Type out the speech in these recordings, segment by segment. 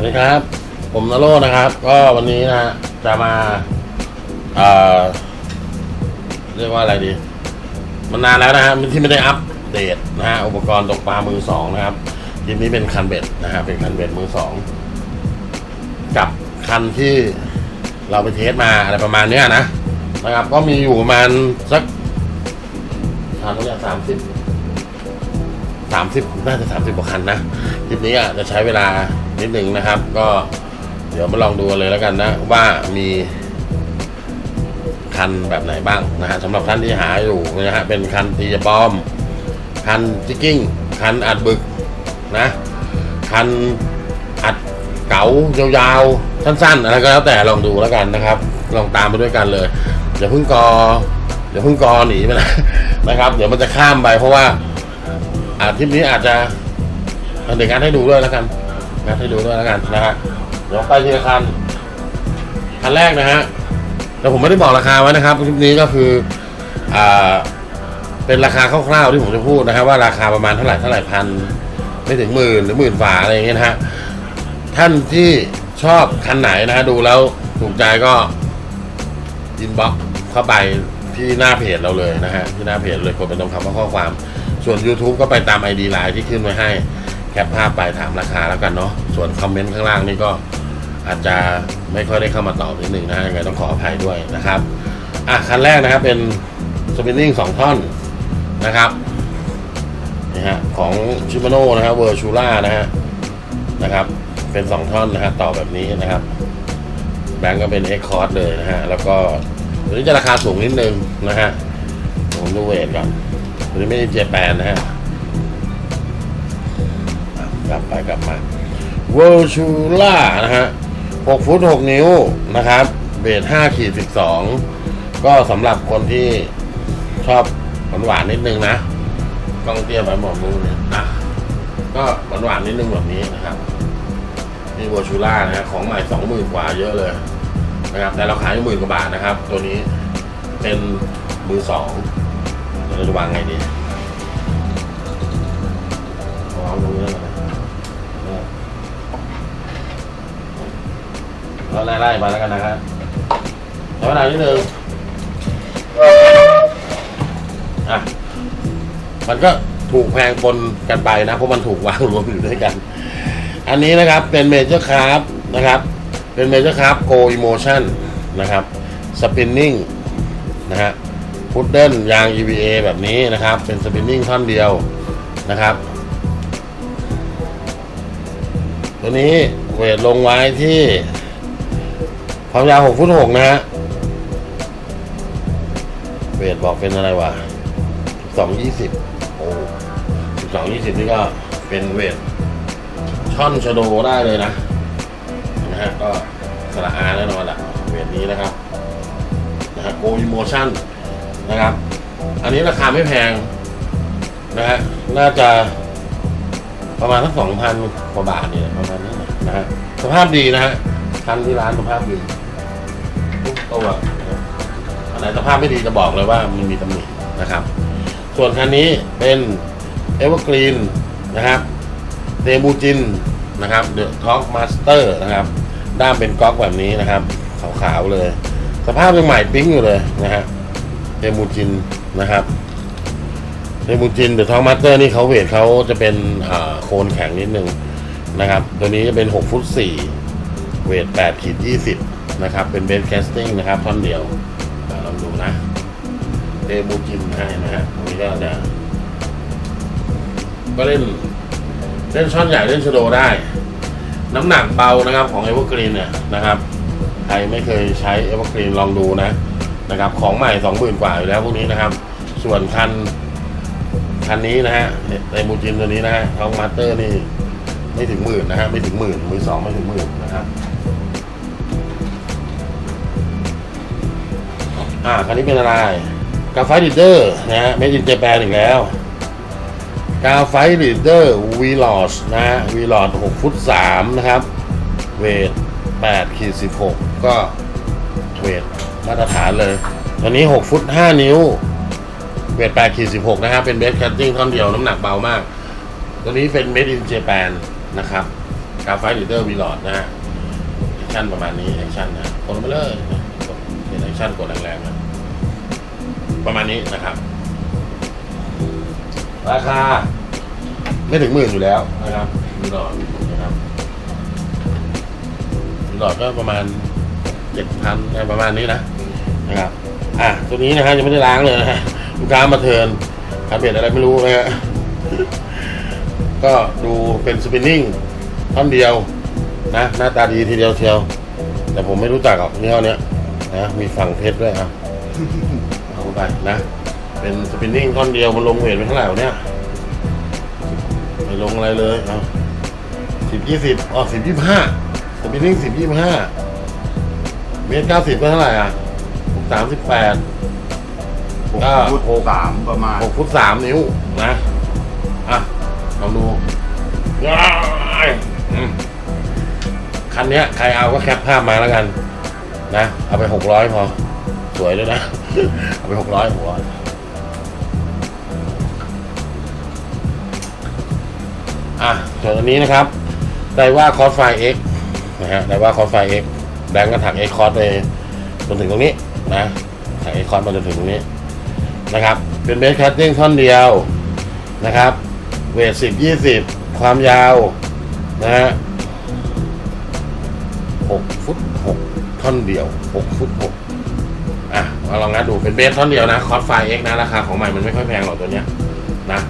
วัสดีครับ ผมนโรจน์นะครับ ก็วันนี้นะฮะจะมาเอ่อเรียกว่าอะไรดี มันนานแล้วนะฮะที่ไม่ได้อัปเดตนะฮะอุปกรณ์ตกปลามือสองนะครับคลิปนี้เป็นคันเบ็ดนะฮะเป็นคันเบ็ดมือสองกับคันที่เราไปเทสมาอะไรประมาณเนี้ยนะนะครับ ก็มีอยู่ประมาณสักทางนี้สามสิบสามสิบน่าจะสามสิบกว่าคันนะคลิปนี้อะจะใช้เวลา นิดหนึ่งนะครับ ก็เดี๋ยวมาลองดูเลยแล้วกันนะ ว่ามีคันแบบไหนบ้างนะฮะสำหรับท่านที่หาอยู่นะฮะเป็นคันตีบอม คันจิกกิ้ง คันอัดบึกนะ คันอัดเก๋ายาวๆสั้นๆอะไรก็แล้วแต่ลองดูแล้วกันนะครับ ลองตามไปด้วยกันเลยอย่าเพิ่งกออย่าเพิ่งกอหนีไปนะนะครับ เดี๋ยวมันจะข้ามไปเพราะว่าอาทริปนี้อาจจะเด็กงานให้ดูด้วยแล้วกัน งานให้ดูด้วยแล้วกันนะฮะเดี๋ยวไปทีละคันคันแรกนะฮะแต่ผมไม่ได้บอกราคาไว้นะครับคลิปนี้ก็คืออ่าเป็นราคาคร่าวๆที่ผมจะพูดนะครับว่าราคาประมาณเท่าไหร่เท่าไหร่พันไม่ถึงหมื่นหรือหมื่นฝ่าอะไรอย่างเงี้ยนะฮะท่านที่ชอบคันไหนนะฮะดูแล้วถูกใจก็อินบ็อกเข้าไปที่หน้าเพจเราเลยนะฮะที่หน้าเพจเลยกดเป็นตรงคำว่าข้อความ ส่วน YouTube ก็ไปตาม ID ไลน์ที่ขึ้นไว้ให้ แคปภาพไปถามราคาแล้วกันเนาะส่วนคอมเมนต์ข้างล่างนี่ก็อาจจะไม่ค่อยได้เข้ามาตอบนิดหนึ่งนะยังไงต้องขออภัยด้วยนะครับอะคันแรกนะครับเป็นสปินนิ่งสองท่อนนะครับนี่ฮะของชิมาโน่นะครับเวอร์ชูล่านะฮะนะครับ เป็นสองท่อนนะฮะต่อแบบนี้นะครับแบงก์ก็เป็นเอ็กคอร์ดเลยนะฮะแล้วก็ตัวนี้จะราคาสูงนิดนึงนะฮะผมดูเวทก่อนตัวนี้ไม่ได้เจแปนนะฮะ กลับไปกลับมา w o r l d c h u l a นะฮะ6ฟุต 6 นิ้วนะครับ เบส5ขีด12 ก็สำหรับคนที่ชอบหวานหวานนิดนึงนะกล้องเตี้ยไปหมดมือเนี่ยนะก็หวานหวานนิดนึงแบบนี้นะครับนี่ w o r l d c h u l a นะฮะของใหม่ 20,000 กว่าเยอะเลยนะครับ แต่เราขายหมื่นกว่าบาทนะครับ ตัวนี้เป็นมือสองเราจะวางไงดีวางตรงนี้แล้วกันนะ เราไล่ๆมาแล้วกันนะครับใช้เวลานิดนึงอะมันก็ถูกแพงปนกันไปนะ เพราะมันถูกวางรวมอยู่ด้วยกัน อันนี้นะครับเป็นเมเจอร์คราฟนะครับ เป็นเมเจอร์คราฟโกอิโมชันนะครับสปินนิ่งนะฮะพุดเดิลยาง EVA แบบนี้นะครับ เป็นสปินนิ่งท่อนเดียวนะครับ ตัวนี้เวทลงไว้ที่ ความยาว6ฟุต6นะฮะเวทบอกเป็นอะไรวะ2 20โอ้12 20นี่ก็เป็นเวทช่อนชโดได้เลยนะ นะฮะก็สระอาแน่นอนแหละเวทนี้นะครับ นะฮะโกอิโมชั่นนะครับ อันนี้ราคาไม่แพง นะฮะน่าจะประมาณสักสองพันกว่าบาทเนี่ยประมาณนี้นะฮะสภาพดีนะฮะคันที่ร้านสภาพดี ตัวนะครับอันไหนสภาพไม่ดีจะบอกเลยว่ามันมีตำหนินะครับ ส่วนคันนี้เป็นเอเวอร์กรีนนะครับเดบูจินนะครับเดอะท็อกมาสเตอร์นะครับ ด้ามเป็นก๊อกแบบนี้นะครับ ขาวๆเลย สภาพยังใหม่ปิ๊งอยู่เลยนะฮะเดมูจินนะครับเดมูจินเดอะท้องมาสเตอร์นี่เขาเวทเขาจะเป็นอ่าโคนแข็งนิดนึงนะครับ ตัวนี้จะเป็น 6 ฟุต 4 เวท8ขีด20 นะครับ เป็นเบสแคสติ้งนะครับท่อนเดียวอ่าลองดูนะเดมูจินให้นะฮะตรงนี้ก็จะ ก็เล่น เล่นช่อนใหญ่เล่นชโดได้ น้ำหนักเบานะครับของเอเวอร์กรีนเนี่ยนะครับ ใครไม่เคยใช้เอเวอร์กรีนลองดูนะนะครับ ของใหม่สองหมื่นกว่าอยู่แล้วพวกนี้นะครับ ส่วนคันคันนี้นะฮะในมูจินตัวนี้นะฮะทองมาสเตอร์นี่ไม่ถึงหมื่นนะฮะไม่ถึงหมื่นมือสองไม่ถึงหมื่นนะครับ อ่าคันนี้เป็นอะไรกาไฟลีดเดอร์นะฮะเมดินเจแปนอีกแล้วกาไฟลีดเดอร์วีลอสนะฮะวีลอสหกฟุตสามนะครับ เวทแปดขีดสิบหกก็เวทมาตรฐานเลยตัวนี้6ฟุต5นิ้ว เวท8ขีด16นะฮะเป็นเบสแคตติ้งท่อนเดียวน้ำหนักเบามากตัวนี้เป็นเมดินเจแปนนะครับกาฟไฟลีเดอร์วีลอดนะฮะแอคชั่นประมาณนี้แอคชั่นนะกดลงไปเลยนะก แอคชั่นกดแรงๆนะประมาณนี้นะครับ ราคา ไม่ถึงหมื่นอยู่แล้วนะครับวีลอดนะครับวีลอดก็ประมาณเจ็ดพันประมาณนี้นะนะครับ อะตัวนี้นะฮะยังไม่ได้ล้างเลยนะฮะลูกค้ามาเทินคาเบียดอะไรไม่รู้นะฮะก็ดูเป็นสปินนิ่งท่อนเดียวนะหน้าตาดีทีเดียวเชียว แต่ผมไม่รู้จักหรอกเนี่ยเนี้ยะมีฝั่งเพชรด้วยอะเอาไปนะ เป็นสปินนิ่งท่อนเดียวมันลงเวทไปเท่าไหร่วะเนี่ยไม่ลงอะไรเลยเอาสิบยี่สิบอ๋อสิบยี่ห้าสปินนิ่งสิบยี่ห้าเมตรเก้าสิบก็เท่าไหร่อะสามสิบแปดหกก็ฟุตสามประมาณหกฟุตสามนิ้วนะอะลองดูว้ายอืมคันเนี้ยใครเอาก็แคปภาพมาแล้วกัน นะเอาไปหกร้อยพอ สวยด้วยนะ เอาไปหกร้อยหกร้อยอะส่วนอันนี้นะครับไดว่าคอสไฟเอ็กนะฮะไดว่าคอสไฟเอ็กแบงก์ก็ถักเอ็กคอสไปจนถึงตรงนี้นะถักเอ็กคอสมาจนถึงตรงนี้นะครับ เป็นเบสคัตติ้งท่อนเดียวนะครับ เวทสิบยี่สิบความยาวนะฮะหกฟุต ท่อนเดียวหกฟุตหกอะมาลองงัดดูเป็นเบสท่อนเดียวนะคอร์สไฟเอ็กนะราคาของใหม่มันไม่ค่อยแพงหรอกตัวเนี้ยนะ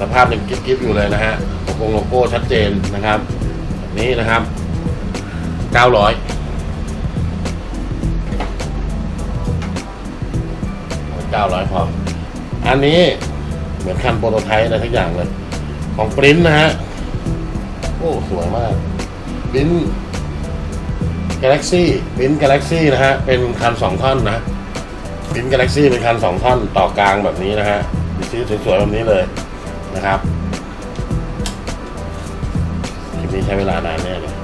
สภาพยังกิ๊บๆอยู่เลยนะฮะโลโก้โลโก้ชัดเจนนะครับ นี้นะครับเก้าร้อยเก้าร้อยพออันนี้เหมือนคันโปรโตไทป์อะไรทุกอย่างเลย ของปริ้นนะฮะ โอ้ สวยมากปริ้น กาแล็กซี่ปริ้นกาแล็กซี่นะฮะ เป็นคันสองท่อนนะปริ้นกาแล็กซี่เป็นคันสองท่อนต่อกลางแบบนี้นะฮะดีซีสวยๆแบบนี้เลยนะครับคลิปนี้ใช้เวลานานแน่เลย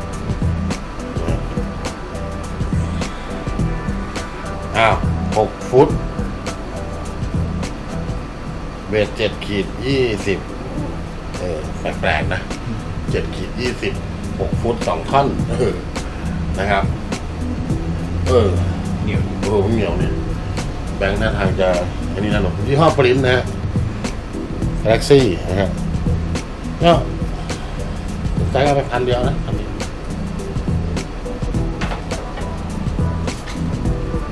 อ้าวหกฟุตเวทเจ็ดขีดยี่สิบเออแปลกๆนะเจ็ดขีดยี่สิบหกฟุตสองท่อนเออ นะครับ เออเหนียวโอ้โหเหนียวเนี่ยแบงค์หน้าทางจะอันนี้นะหนูที่ห้อปริ้นนะฮะแล็กซี่นะฮะก็สนใจก็ไปพันเดียวนะพันเดียว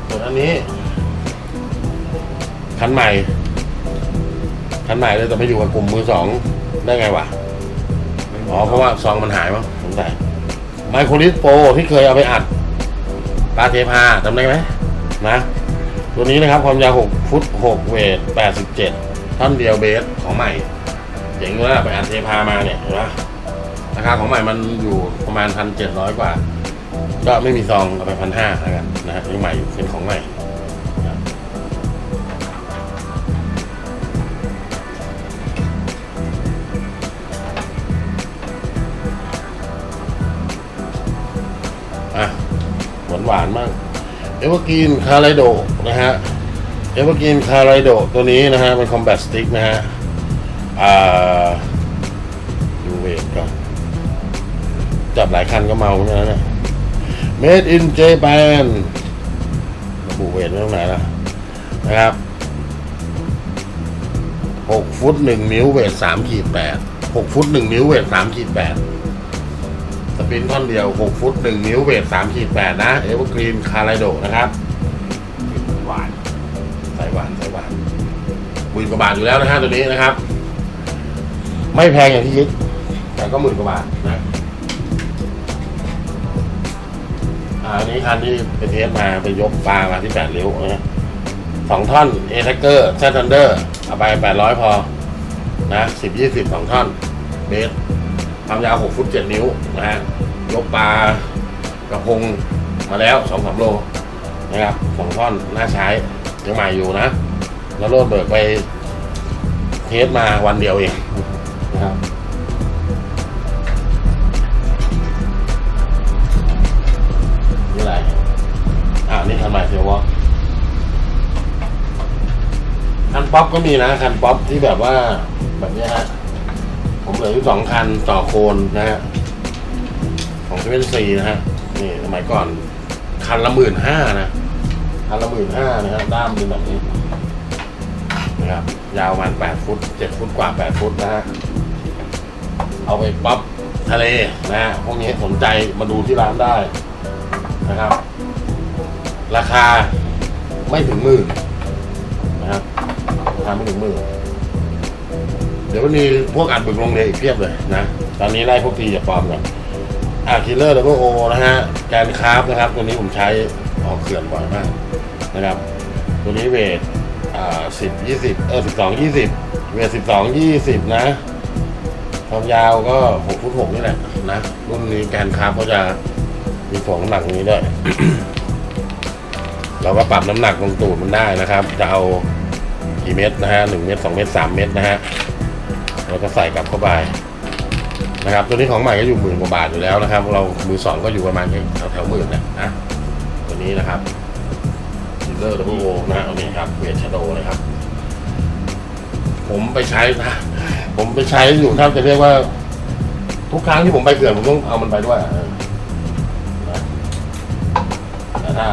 ส่วนอันนี้คันใหม่คันใหม่เลยแต่ไปอยู่กับกลุ่มมือสองได้ไงวะอ๋อเพราะว่าซองมันหายมั้งสงสัย ไมโครลิสโปรที่เคยเอาไปอัดปลาเทพาจำได้ไหมนะ ตัวนี้นะครับความยาว 6 ฟุต 6 เวท 87 ท่อนเดียวเบสของใหม่ เจ๋งเลยนะไปอัดเทพามาเนี่ยเห็นปะราคาของใหม่มันอยู่ประมาณ 1,700 กว่า ก็ไม่มีซองเอาไปพันห้าแล้วกันนะฮะยังใหม่อยู่เป็นของใหม่ หวานมากเอเวอร์กีนคาไรโดนะฮะเอเวอร์กีนคาไรโดตัวนี้นะฮะเป็นคอมแบทสติ๊กนะฮะอ่าดูเวทก่อนจับหลายคันก็เมาเหมือนกันนะเนี่ย Made in Japan ระบุเวทไว้ตรงไหนล่ะนะครับหกฟุตหนึ่งนิ้วเวทสามขีดแปดหกฟุตหนึ่งนิ้วเวทสามขีดแปดสปรินท่อนเดียว 6 ฟุต 1 นิ้วเวท3ขีด8นะ เอเวอร์กรีนคาไรโดนะครับ หวานสายหวานสายหวานหมื่นกว่าบาทอยู่แล้วนะฮะตัวนี้นะครับ ไม่แพงอย่างที่คิดแต่ก็หมื่นกว่าบาทนะอ่าอันนี้คันที่ไปเทสมาไปยกปลามาที่แปดริ้วนะสองท่อนเอทักเกอร์แซทันเดอร์เอาไปแปดร้อยพอ นะสิบยี่สิบสองท่อนเบสความยาวหกฟุตเจ็ดนิ้วนะฮะ ยกปลากระพงมาแล้วสองสามโลนะครับสองท่อนน่าใช้ยังใหม่อยู่นะ แล้วโรดเบิกไปเทสมาวันเดียวเองนะครับนี่อะไรอ่านี่คันใหม่เซียววะคันป๊อปก็มีนะคันป๊อปที่แบบว่าแบบนี้ฮะผมเหลืออยู่สองคันต่อโคนนะฮะ ของเซเว่นซีนะฮะนี่สมัยก่อนคันละหมื่นห้านะคันละหมื่นห้านะฮะด้ามเป็นแบบนี้นะครับยาวประมาณแปดฟุตเจ็ดฟุตกว่าแปดฟุตนะฮะเอาไปป๊อปทะเลนะฮะพวกนี้สนใจมาดูที่ร้านได้นะครับ ราคาไม่ถึงหมื่นนะครับราคาไม่ถึงหมื่นเดี๋ยวมันมีพวกอัดบึกลงเลยอีกเพียบเลยนะ ตอนนี้ไล่พวกทีอย่าปลอมก่อน อ่าคิลเลอร์ดับเบิลโอนะฮะแกนคราฟนะครับ ตัวนี้ผมใช้ออกเขื่อนบ่อยมากนะครับ ตัวนี้เวทอ่าสิบยี่สิบเออสิบสองยี่สิบเวทสิบสองยี่สิบนะความยาวก็หกฟุตหกนี่แหละนะรุ่นนี้แกนคราฟเขาจะมีถ่วงน้ำหนักตรงนี้ด้วยเราก็ปรับน้ำหนักตรงตูดมันได้นะครับ จะเอากี่เม็ดนะฮะหนึ่งเม็ดสองเม็ดสามเม็ดนะฮะแล้วก็ใส่กลับเข้าไป นะครับ ตัวนี้ของใหม่ก็อยู่หมื่นกว่าบาทอยู่แล้วนะครับ เรามือสองก็อยู่ประมาณแถวแถวๆหมื่นนะนะตัวนี้นะครับซิลเลอร์ดับเบิลโอนะตัวนี้ครับเวทชโดเลยครับ ผมไปใช้นะผมไปใช้อยู่ถ้าจะเรียกว่า ทุกครั้งที่ผมไปเขื่อนผมต้องเอามันไปด้วยนะแต่ถ้า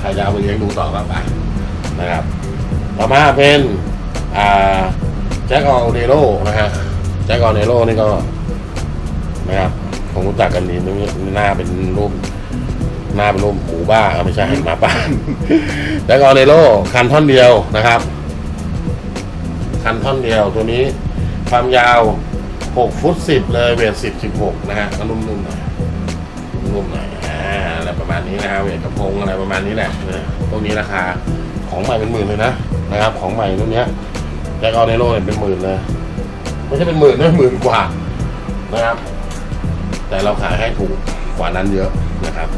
ใครจะเอาไปเลี้ยงดูต่อก็ไปนะครับ ต่อมาเป็นอ่าแจ็คออลเนโรนะฮะแจ็คออลเนโรนี่ก็ นะครับผมรู้จักกันดีหน้าเป็นรูปหน้าเป็นรูปหมูบ้าไม่ใช่หมาป่าแจ็คออเนโรคันท่อนเดียวนะครับ คันท่อนเดียวตัวนี้ความยาว6ฟุต10เลยเวท10 16นะฮะก็นุ่มๆหน่อยนุ่มๆหน่อยอ่าอะไรประมาณนี้นะฮะเวทกระโปรงอะไรประมาณนี้แหละนะพวกนี้ราคาของใหม่เป็นหมื่นเลยนะนะครับ ของใหม่รุ่นนี้ยแจ็คออเนโรเนี่ยเป็นหมื่นเลยไม่ใช่เป็นหมื่นนะหมื่นกว่านะครับ แต่เราขายให้ถูกกว่านั้นเยอะนะครับ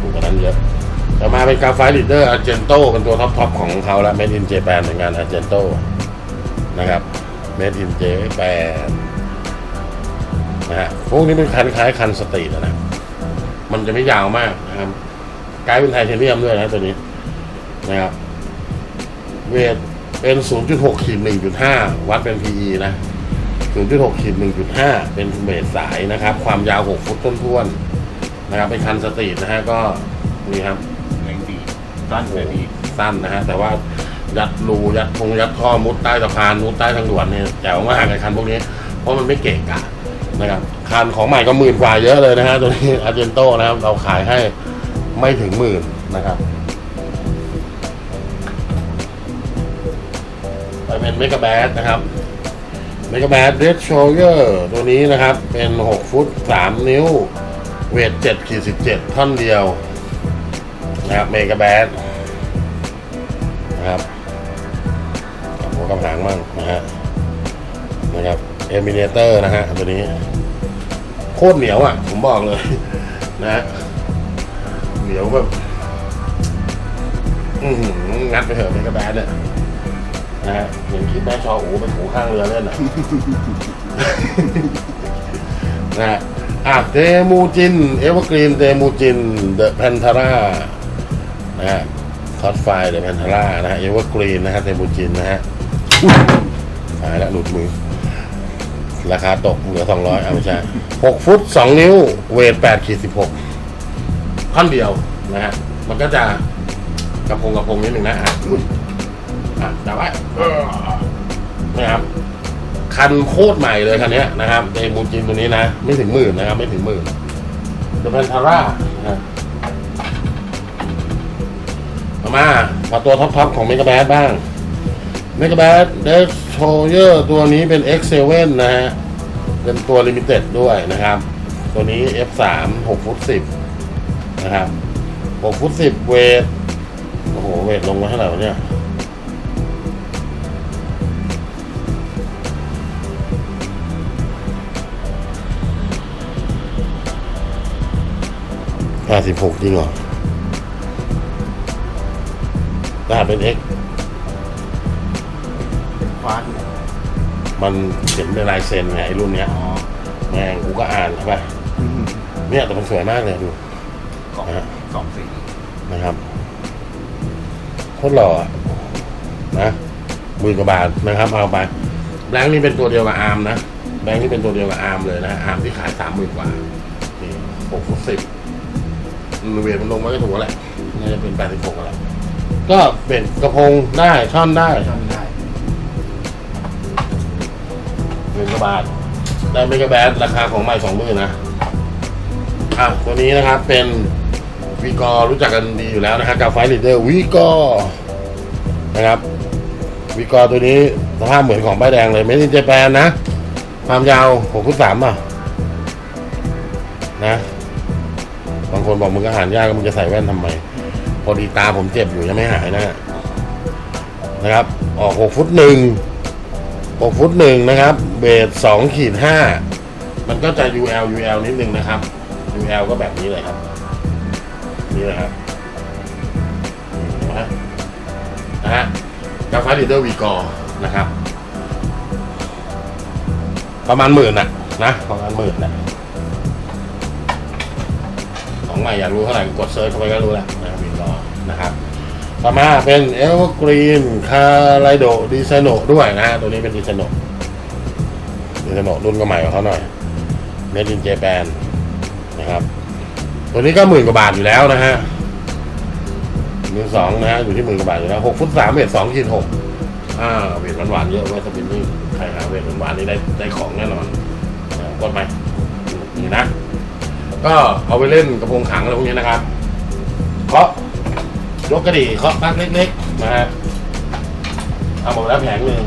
ถูกกว่านั้นเยอะต่อมาเป็นกาไฟลีดเดอร์อาร์เจนโตเป็นตัวท็อปๆของเขาละเมดินเจแปนเหมือนกันอาร์เจนโตนะครับเมดินเจแปนนะฮะพวกนี้เป็นคันคล้ายคันสตรีทนะมันจะไม่ยาวมากนะครับกลายเป็นไทเทเนียมด้วยนะตัวนี้นะครับเวทเป็น 0.6ขีด1.5 วัดเป็น PE นะ 0.6ขีด1.5 เป็นเวทสายนะครับ ความยาว 6 ฟุตต้นๆนะครับ เป็นคันสตรีทนะฮะก็นี่ครับแรงดีสั้นแต่ดีสั้นนะฮะแต่ว่ายัดรูยัดพงยัดท่อมุดใต้สะพานมุดใต้ทางด่วนเนี่ยแจ๋วมากเลยคันพวกนี้ เพราะมันไม่เก่งอะนะครับคันของใหม่ก็หมื่นกว่าเยอะเลยนะฮะตัวนี้อาร์เจนโตนะครับ เราขายให้ไม่ถึงหมื่นนะครับไปเป็นเมกะแบดนะครับ เมกะแบดเรดโชเยอร์ตัวนี้นะครับ เป็น 6 ฟุต 3 นิ้ว เวท7ขีด17 ท่อนเดียวนะครับเมกะแบดนะครับหัวกับหางมั่งนะฮะนะครับเอมิเนเตอร์นะฮะตัวนี้ โคตรเหนียวอะ ผมบอกเลย นะ เหนียวแบบงัดไปเถอะเมกะแบดเนี่ย นะฮะเห็นคลิปแม่ชออูไปถูข้างเรือเล่นอะ นะฮะอะเตมูจิน เอเวอร์กรีน เตมูจิน เดอะแพนทาร่านะฮะคอสไฟเดอะแพนทาร่านะฮะ เอเวอร์กรีนนะฮะ เตมูจินนะฮะหายแล้วหลุดมือ ราคาตกเหลือสองร้อยเอาไม่ใช่หกฟุตสองนิ้ว เวทแปดขีดสิบหกท่อนเดียวนะฮะ มันก็จะกระพงกระพงนิดหนึ่งนะอะ อะจับไว้เออนะครับคันโคตรใหม่เลยคันนี้นะครับเตมูจินตัวนี้นะ ไม่ถึงหมื่นนะครับไม่ถึงหมื่นเดอะแพนทาร่านะฮะเอามาพอตัวท็อปๆของเมกาแบดบ้างเมกาแบดเดสโชเยอร์ตัวนี้เป็น X7 นะฮะ เป็นตัวลิมิเต็ดด้วยนะครับ ตัวนี้ F3 6ฟุต10 นะครับ6ฟุต10 เวท โอ้โห เวทลงมาเท่าไหร่วะเนี่ย ห้าสิบหกจริงเหรอรหัสเป็น X ฟ้ามันเขียนเป็นลายเซ็นไงไอ้รุ่นเนี้ยอ๋อแม่งกูก็อ่านเข้าไปเนี่ยแต่มันสวยมากเลยดู สองนะฮะสองสีนะครับโคตรหล่ออะนะหมื่นกว่าบาทนะครับเอาไปแบงค์นี่เป็นตัวเดียวกับอาร์มนะแบงค์นี่เป็นตัวเดียวกับอาร์มเลยนะอาร์มที่ขายสามหมื่นกว่านี่หกฟุตสิบ เวทมันลงมาก็ถูกแล้วแหละน่าจะเป็นแปดสิบหกแล้วก็เป็นกระพงได้ช่อนได้จำได้หมื่นกว่าบาทได้เมกะแบทราคาของใหม่สองหมื่นนะอะตัวนี้นะครับเป็นวีกอรู้จักกันดีอยู่แล้วนะฮะกับไฟลีเดอร์วีกอนะครับวีกอตัวนี้สภาพเหมือนของป้แดงเลยไม่ใช่เจแปนนะ ความยาวหกฟุตสามป่ะนะ บางคนบอกมึงก็หารยากมึงจะใส่แว่นทำไมพอดีตาผมเจ็บอยู่ยังไม่หายนะนะครับ ออกหกฟุตหนึ่งหกฟุตหนึ่งนะครับ เบสสองขีดห้ามันก็จะ UL UL นิดนึงนะครับ UL ก็แบบนี้เลยครับ นี่เลยครับนะฮะกาฟ้าลีเดอร์วีกอนะครับ ประมาณหมื่นนะนะประมาณหมื่นนะ ของใหม่อยากรู้เท่าไหร่กดเซิร์ชเข้าไปก็รู้แล้วนะครับวีกอนะครับ ต่อมาเป็นเอเวอร์กรีนคาไลโดดีไซโนด้วยนะฮะตัวนี้เป็นดีไซโนดีไซโนรุ่นก็ใหม่กว่าเขาหน่อยเมดินเจแปนนะครับ ตัวนี้ก็หมื่นกว่าบาทอยู่แล้วนะฮะมือสองนะฮะอยู่ที่หมื่นกว่าบาทอยู่แล้วหกฟุตสามเวทสองขีดหกอ่าเวทหวานๆเยอะไว้สปินนี่ใครหาเวทหวานๆนี่ได้ได้ของแน่นอนกดไปนี่นะ ก็เอาไปเล่นกระพงขังอะไรพวกนี้นะครับเพราะยกกระดี่เคาะปักเล็กๆนะฮะเอาหมดแล้วแผงหนึ่ง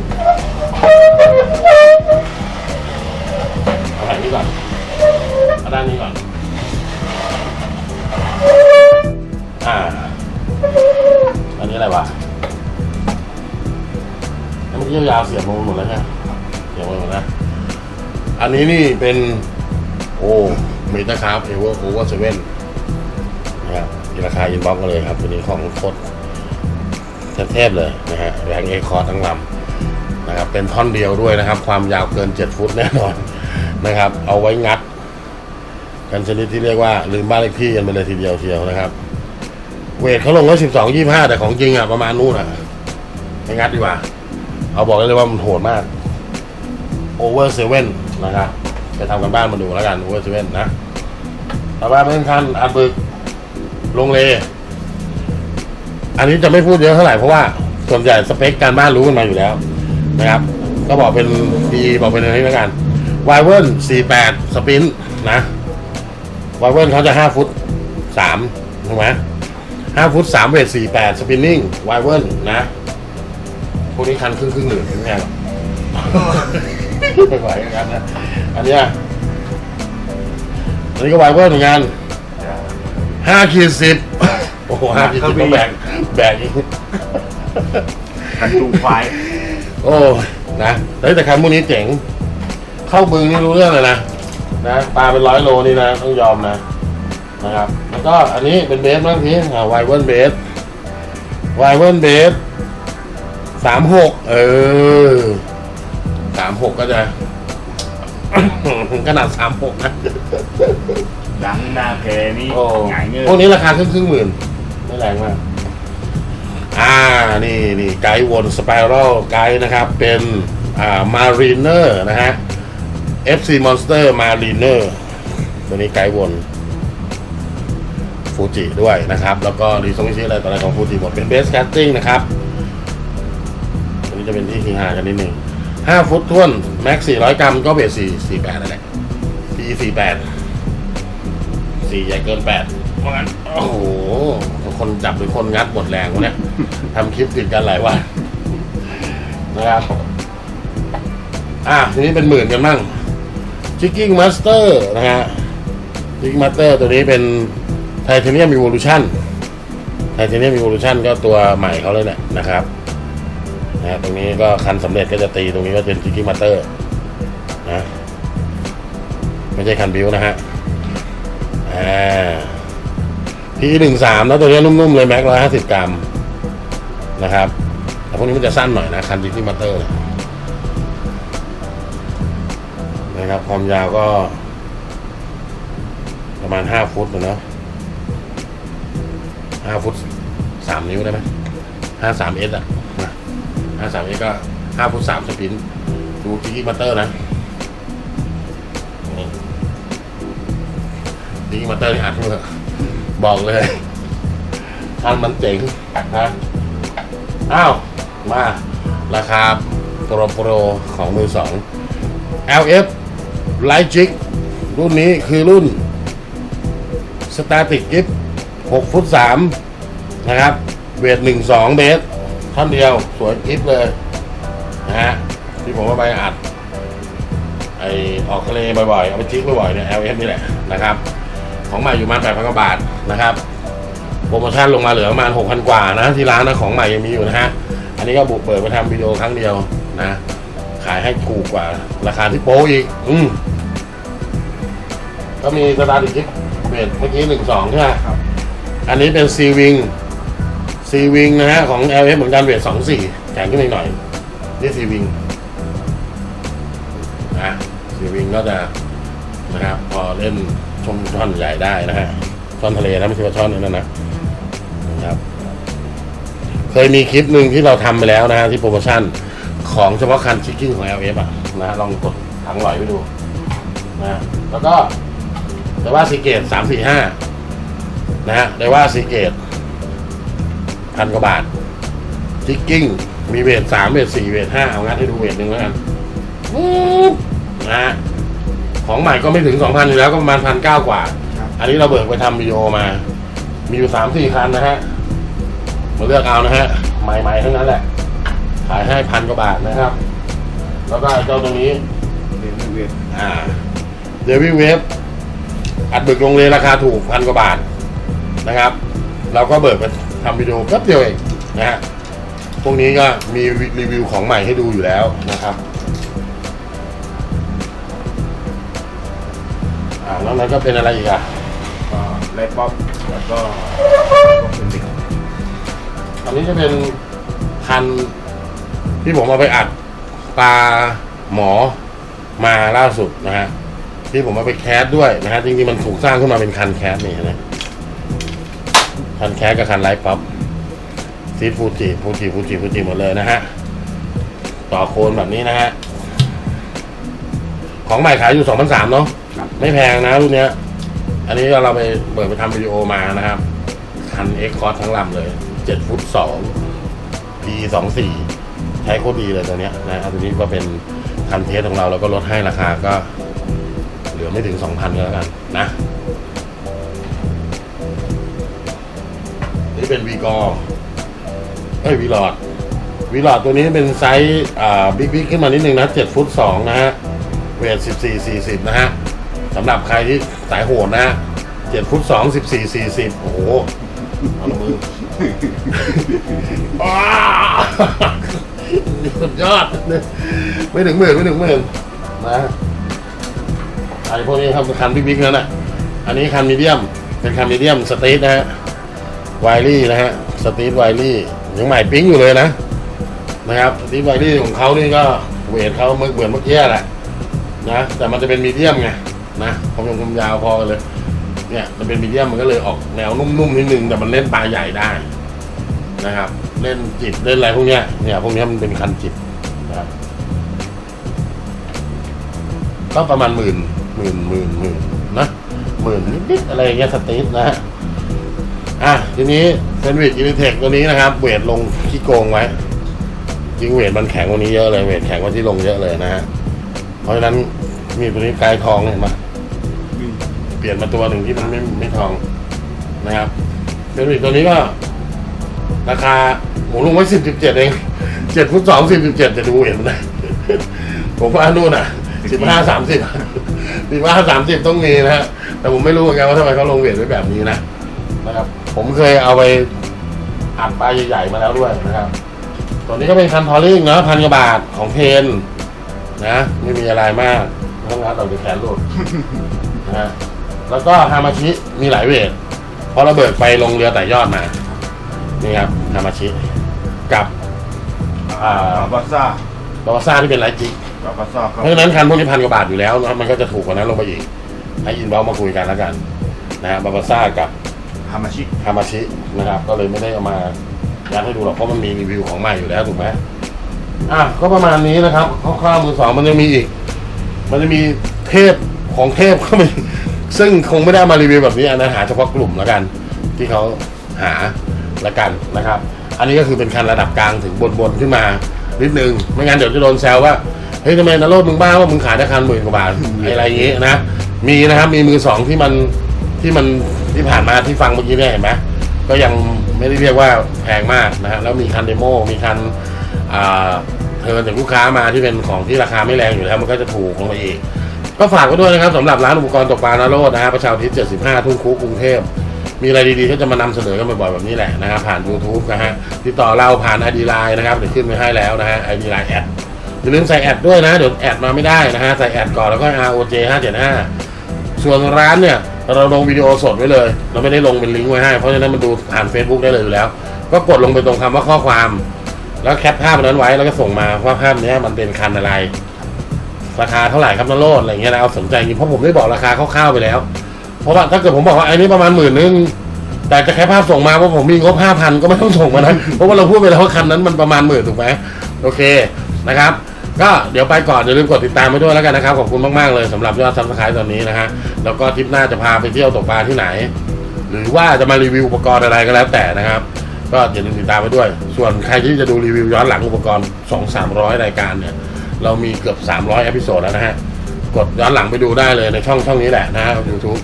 เอาแผงนี้ก่อนเอาด้านนี้ก่อนอ่าอันนี้อะไรวะอันนี้ยาวๆเสียบลงหมดแล้วใช่ไหมเสียบลงหมดแล้วอันนี้นี่เป็น โอ้ เมตาคาร์ฟเอเวอร์โอเวอร์เซเว่นนะครับมีราคาอินบ็อกซ์กันเลยครับตัวนี้ของโคตรเทพเลยนะฮะแรงเอคอร์ทั้งลำนะครับ เป็นท่อนเดียวด้วยนะครับ ความยาวเกิน 7 ฟุตแน่นอนนะครับ เอาไว้งัด กันชนิดที่เรียกว่า ลืมบ้านเลขที่กันไปเลยทีเดียวเชียวนะครับ เวทเขาลงไว้สิบสองยี่ห้าแต่ของจริงอะประมาณนู้นอะไม่งัดดีกว่า เอาบอกได้เลยว่ามันโหดมากโอเวอร์เซเว่นนะครับไปทำกันบ้านมาดูแล้วกันโอเวอร์เซเว่นนะ ต่อมาเป็นคันอัดบึกลงเล อันนี้จะไม่พูดเยอะเท่าไหร่เพราะว่าส่วนใหญ่สเปคการบ้านรู้กันมาอยู่แล้ว นะครับ ก็บอกเป็นดีบอกเป็นอะไรนี้แล้วกันวายเวิร์น48 สปินนะวายเวิร์นเขาจะ 5 ฟุต3ถูกไหม5ฟุต3เวท48 สปินนิ่งวายเวิร์นนะพวกนี้คันครึ่งครึ่งๆหนึ่งไม่แพงหรอกไม่ไหวอย่างนั้นนะ อันเนี้ย อันนี้ก็วายเวิร์นเหมือนกันห้าขีดสิบโอ้โหห้าขีดสิบต้องแบกแบกอีกกันจูงควายโอ้นะเฮ้ยแต่คันพวกนี้เจ๋ง เข้าบึงนี่รู้เรื่องเลยนะนะปลาเป็นร้อยโลนี่นะต้องยอมนะนะครับ แล้วก็อันนี้เป็นเบสบ้างทีอ่าไวเวิร์นเบสไวเวิร์นเบสสามหกเออสามหกก็จะ ขนาดสามหกนะดังหน้าแกนี่โอ้หงายเงื่อพวกนี้ราคาครึ่งครึ่งหมื่น ไม่แรงมาก อ่า นี่นี่ไกด์วนสไปรัลไกด์นะครับ เป็นอ่ามารีเนอร์นะฮะ FC Monster Mariner ตัวนี้ไกด์วนฟูจิด้วยนะครับ แล้วก็รีซงชื่ออะไรต่ออะไรของฟูจิหมดเป็นเบส c ค s ติ้งนะครับตัวนี้จะเป็นที่คีฮากันนิดนึง ห้าฟุตท้วน แม็กสี่ร้อยกรัมก็เบสสี่สี่แปดนั่นแหละ P สี่แปดสี่ใหญ่เกินแปดเพราะงั้นโอ้โห คนจับหรือคนงัดหมดแรงวะเนี่ยทำคลิปติดกันหลายวันนะครับ อะทีนี้เป็นหมื่นกันบ้าง Jigging Master นะฮะ Jigging Master ตัวนี้เป็น Titanium Evolution Titanium Evolution ก็ตัวใหม่เขาเลยเนี่ยนะครับ นะตรงนี้ก็คันสำเร็จก็จะตีตรงนี้ก็เป็น Jigging Master นะไม่ใช่คันบิวนะฮะอ่าพีหนึ่งสามแล้วตัวนี้นุ่มๆเลยแม็กร้อยห้าสิบกรัมนะครับแต่พวกนี้มันจะสั้นหน่อยนะคันดิจิมัตเตอร์นะครับความยาวก็ ประมาณห้าฟุตเนาะห้าฟุตสามนิ้วได้ไหมห้าสามเอสอะ ห้าสามเอสก็ห้าฟุตสามสปิน ดูดิจิมัตเตอร์นะดีกิ้งมาเตอร์นี่อัดเมื่อบอกเลยคันมันเจ๋งนะอ้าว มา ราคาโปรโปรของมือสอง LF Light Jig รุ่นนี้คือรุ่น Static Grip 6 ฟุต 3 นะครับ เวท 1 2 เมตร ท่อนเดียวสวยกิฟเลยนะฮะที่ผมว่าไปอัดไอออกทะเลบ่อยๆ เอาไปจิกบ่อยๆเนี่ย LF นี่แหละนะครับ ของใหม่อยู่มาณ8,000กว่าบาทนะครับ โปรโมชั่นลงมาเหลือประมาณ6,000กว่านะ ที่ร้านนะของใหม่ยังมีอยู่นะฮะ อันนี้ก็บุกเปิดมาทำวิดีโอครั้งเดียวนะ ขายให้ถูกกว่า ราคาที่โป๊อีก อืมก็มีสตาร์ทจิกเบสเมื่อกี้หนึ่งสองใช่ไหมครับอันนี้เป็นซีวิง ซีวิงนะฮะของ l f เหมือนกันเวทสองสี่แข็งขึ้นอีกหน่อยนี่ซีวิงนะซีวิงก็จะนะครับ พอเล่นชมช่อนใหญ่ได้นะฮะช่อนทะเลนะไม่ใช่ว่าช่อนนั่นนะนะครับ เคยมีคลิปหนึ่งที่เราทำไปแล้วนะฮะที่โปรโมชั่นของเฉพาะคันชิคกิ้งของ LF อะนะฮะลองกดถังหลอยไปดูนะแล้วก็แต่ว่าซีเกตสามสี่ห้านะฮะแต่ว่าซีเกต พันกว่าบาทชิคกิ้ง มีเวทสามเวทสี่เวทห้าเอางั้นให้ดูเวทหนึ่งแล้วกันปุ๊บนะฮะของใหม่ก็ไม่ถึงสองพันอยู่แล้วก็ประมาณพันเก้ากว่าครับอันนี้เราเบิกไปทำวิดีโอมา มีอยู่สามสี่คันนะฮะมาเลือกเอานะฮะ ใหม่ๆทั้งนั้นแหละ ขายให้พันกว่าบาทนะครับ แล้วก็เจ้าตัวนี้เรียนเวียนอ่าเดวิเวฟอัดบึกลงเลยราคาถูกพันกว่าบาทนะครับ เราก็เบิกไป ทำวิดีโอแป๊บเดียวเองนะฮะพวกนี้ก็มีรีวิวของใหม่ให้ดูอยู่แล้วนะครับอ่าแล้วนั้นก็เป็นอะไรอีกอะก็ไล่ป๊อปแล้วก็พวกเป็นเด็กอันนี้จะเป็นคันที่ผมเอาไปอัดปลาหมอมาล่าสุดนะฮะที่ผมเอาไปแคสด้วยนะฮะจริงๆมันถูกสร้างขึ้นมาเป็นคันแคสนี่นะ คันแคสกับคันไลฟ์ป๊อปซีฟูจิฟูจิฟูจิฟูจิหมดเลยนะฮะ ต่อโคนแบบนี้นะฮะ ของใหม่ขายอยู่สองพันสามเนาะครับไม่แพงนะรุ่นเนี้ย อันนี้เราไปเปิดไปทำวิดีโอมานะครับ คันเอ็กคอร์ทั้งลำเลยเจ็ดฟุตสองพีสองสี่ใช้โคตรดีเลยตัวเนี้ยนะอันนี้ก็เป็นคันเทสของเราแล้วก็ลดให้ราคาก็ เหลือไม่ถึงสองพันก็แล้วกันนะ นี่เป็นวีกอเอ้ยวีลอดวีลอดตัวนี้เป็นไซส์อ่าบิ๊กบิ๊กขึ้นมานิดนึงนะเจ็ดฟุตสองนะฮะเวทสิบสี่สี่สิบนะฮะสำหรับใครที่สายโหดนะฮะเจ็ดฟุตสองสิบสี่สี่สิบโอ้โหเอาละมืออ้าวสุดยอดไม่ถึงหมื่นไม่ถึงหมื่นนะไอ้พวกนี้ครับคันบิ๊กๆนั่นน่ะอันนี้คันมีเดียม เป็นคันมีเดียมสตรีทนะฮะ ไวลี่นะฮะสตรีทไวลี่ยังใหม่ปิ๊งอยู่เลยนะนะครับสตรีทไวลี่ของเขานี่ก็เวทเขาเมื่อเหมือนเมื่อกี้แหละนะแต่มันจะเป็นมีเดียมไงนะความยาวความยาวพอกันเลย เนี่ยมันเป็นมีเดียมมันก็เลยออกแนวนุ่มๆนิดนึงแต่มันเล่นปลาใหญ่ได้นะครับ เล่นจิบเล่นอะไรพวกเนี้ยเนี่ยพวกเนี้ยมันเป็นคันจิบนะครับก็ประมาณหมื่นหมื่นหมื่นหมื่นนะหมื่นนิดๆอะไรเงี้ยสตรีทนะฮะ อะทีนี้เซนวิชอินเทคตัวนี้นะครับเวทลงขี้โกงไว้จริงเวทมันแข็งกว่านี้เยอะเลยเวทแข็งกว่าที่ลงเยอะเลยนะฮะเพราะฉะนั้นมีตัวนี้กายทองเห็นไหมเปลี่ยนมาตัวหนึ่งที่มันไม่ไม่ทองนะครับเซนวิชตัวนี้ก็ ราคาหมูลงไว้สิบสิบเจ็ดเองเจ็ดฟุตสองสิบสิบเจ็ดจะดูเห็นมันได้ผมว่านู่นอะสิบห้าสามสิบสิบห้าสามสิบต้องมีนะฮะแต่ผมไม่รู้เหมือนกันว่าทำไมเขาลงเวทไว้แบบนี้นะนะครับ ผมเคยเอาไปอัดปลาใหญ่ๆมาแล้วด้วยนะครับ ตัวนี้ก็เป็นคันทอลลิ่งเนาะพันกว่าบาทของเพนนะไม่มีอะไรมากไม่ต้องรัดเราจะแขนหลุดนะฮะแล้วก็ฮามาชิมีหลายเวทเพราะเราเบิกไปลงเรือแต่ยอดมานี่ครับฮามาชิกับอ่าบาซ่าบาวาซ่าที่เป็นไลท์จิกบาซ่าครับเพราะฉะนั้นคันพวกนี้พันกว่าบาทอยู่แล้วนะมันก็จะถูกกว่านั้นลงไปอีกให้อินบอลมาคุยกันแล้วกันนะฮะบาวาซ่ากับ ฮามาชิฮามาชินะครับ ก็เลยไม่ได้เอามายัดให้ดูหรอกเพราะมันมีรีวิวของใหม่อยู่แล้วถูกไหมอะก็ประมาณนี้นะครับคร่าวๆมือสองมันจะมีอีก มันจะมีเทพของเทพเข้าไปซึ่งคงไม่ได้มารีวิวแบบนี้อันนั้นหาเฉพาะกลุ่มแล้วกัน ที่เขาหาละกันนะครับ อันนี้ก็คือเป็นคันระดับกลางถึงบนๆขึ้นมานิดนึง ไม่งั้นเดี๋ยวจะโดนแซวว่าเฮ้ยทำไมนรโรดมึงบ้าว่ามึงขายได้คันหมื่นกว่าบาทอะไรอย่างงี้นะมีนะครับมีมือสองที่มัน ที่มันที่ผ่านมาที่ฟังเมื่อกี้เนี่ยเห็นไหมก็ยังไม่ได้เรียกว่าแพงมากนะฮะแล้วมีคันเดโมมีคันอ่าเทิร์นจากลูกค้ามาที่เป็นของที่ราคาไม่แรงอยู่แล้ว มันก็จะถูกลงไปอีก ก็ฝากไว้ด้วยนะครับสำหรับร้านอุปกรณ์ตกปลานาโรดนะฮะประชาอุทิศ75 ทุ่งคุกกรุงเทพมีอะไรดีๆก็จะมานำเสนอกันบ่อยๆแบบนี้แหละนะครับผ่าน YouTube นะฮะติดต่อเราผ่าน ID Line นะครับเดี๋ยวขึ้นไปให้แล้วนะฮะ ID Line แอดอย่าลืมใส่แอดด้วยนะเดี๋ยวแอดมาไม่ได้นะฮะใส่แอดก่อนแล้วก็ ROJ 575ส่วนร้านเนี่ย เราลงวิดีโอสดไว้เลย เราไม่ได้ลงเป็นลิงก์ไว้ให้ เพราะฉะนั้นมันดูผ่าน Facebook ได้เลยอยู่แล้ว ก็กดลงไปตรงคำว่าข้อความ แล้วแคปภาพนั้นไว้แล้วก็ส่งมาว่าภาพนี้มันเป็นคันอะไร ราคาเท่าไหร่ครับนโรดอะไรเงี้ยนะเอาสนใจจริงเพราะผมได้บอกราคาคร่าวๆไปแล้ว เพราะว่าถ้าเกิดผมบอกว่าไอ้นี่ประมาณหมื่นนึงแต่จะแค่ภาพส่งมาเพราผมมีงบห้าพันก็ไม่ต้องส่งมานะเพราะว่าเราพูดไปแล้วว่าคันนั้นมันประมาณหมื่นถูกไหมโอเคนะครับ ก็เดี๋ยวไปก่อนอย่าลืมกดติดตามไปด้วยแล้วกันนะครับ ขอบคุณมาก ๆ เลยสำหรับยอดซับสไครต์ตอนนี้นะฮะแล้วก็ทริปหน้าจะพาไปเที่ยวตกปลาที่ไหน หรือว่าจะมารีวิวอุปกรณ์อะไรก็แล้วแต่นะครับ ก็อย่าลืมติดตามไปด้วย ส่วนใครที่จะดูรีวิวย้อนหลังอุปกรณ์ 2 3 0 0 รายการเนี่ยเรามีเกือบ 300อพิโซดแล้วนะฮะกดย้อนหลังไปดูได้เลยในช่องช่องนี้แหละนะฮะยูทูบ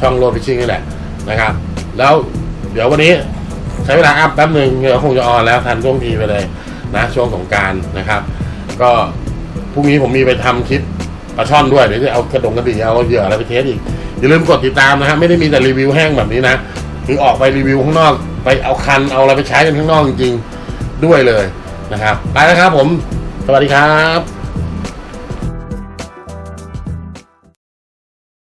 ช่องโรดพิชชิ่งนี่แหละนะครับแล้วเดี๋ยววันนี้ใช้เวลาอัพแป๊บหนึ่งเดี๋ยวคงจะออนแล้วทันช่วงทีไปเลยนะช่วงสงการนะครับ ก็ พรุ่งนี้ผมมีไปทำคลิปปลาช่อนด้วยเดี๋ยวจะเอากระดงกระดิ่งเอาเหยื่ออะไรไปเทสอีกอย่าลืมกดติดตามนะฮะไม่ได้มีแต่รีวิวแห้งแบบนี้นะคือออกไปรีวิวข้างนอก ไปเอาคันเอาอะไรไปใช้กันข้างนอกจริงๆด้วยเลยนะครับ ไปแล้วครับผม สวัสดีครับ